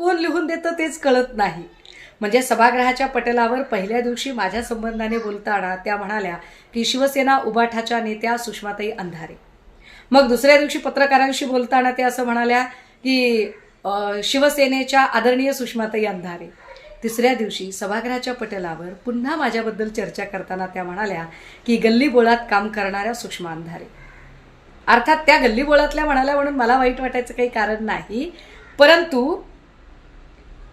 कोण लिहून देतं तेच कळत नाही. म्हणजे सभागृहाच्या पटलावर पहिल्या दिवशी माझ्या संबंधाने बोलताना त्या म्हणाल्या की शिवसेना उबाठाच्या नेत्या सुषमाताई अंधारे. मग दुसऱ्या दिवशी पत्रकारांशी बोलताना त्या असं म्हणाल्या की शिवसेनेच्या आदरणीय सुषमाताई अंधारे. तिसऱ्या दिवशी सभागृहाच्या पटलावर पुन्हा माझ्याबद्दल चर्चा करताना त्या म्हणाल्या की गल्ली बोळात काम करणाऱ्या सुषमा अंधारे. अर्थात त्या गल्ली बोळातल्या म्हणाल्या म्हणून मला वाईट वाटायचं काही कारण नाही परंतु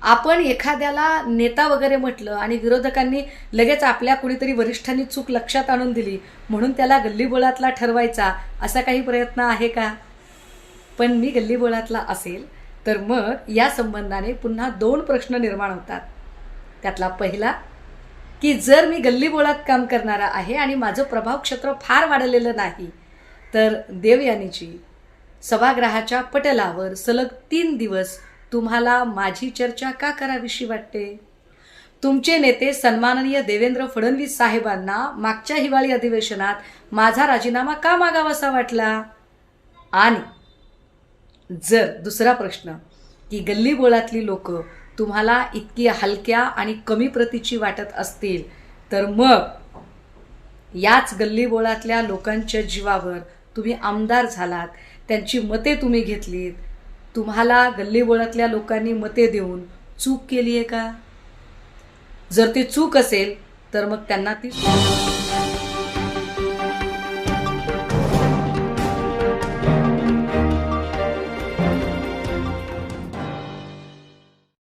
आपण एखाद्याला नेता वगैरे म्हटलं आणि विरोधकांनी लगेच आपल्या कुणीतरी वरिष्ठांनी चूक लक्षात आणून दिली म्हणून त्याला गल्लीबोळातला ठरवायचा असा काही प्रयत्न आहे का? पण मी गल्लीबोळातला असेल तर मग या संबंधाने पुन्हा दोन प्रश्न निर्माण होतात. त्यातला पहिला की जर मी गल्लीबोळात काम करणारा आहे आणि माझं प्रभाव क्षेत्र फार वाढलेलं नाही तर देवयानीची सभागृहाच्या पटलावर सलग तीन दिवस तुम्हाला माझी चर्चा का करावीशी वाटते? तुमचे नेते सन्माननीय देवेंद्र फडणवीस साहेबांना मागच्या हिवाळी अधिवेशनात माझा राजीनामा का मागावासा वाटला? आणि जर दुसरा प्रश्न की गल्लीबोळातली लोक तुम्हाला इतकी हलक्या आणि कमी प्रतीची वाटत असतील तर मग याच गल्लीबोळातल्या लोकांच्या जीवावर तुम्ही आमदार झालात त्यांची मते तुम्ही घेतलीत तुम्हाला गल्लीबोळातल्या लोकांनी मते देऊन चूक केली आहे का? जर ती चूक असेल तर मग त्यांना ती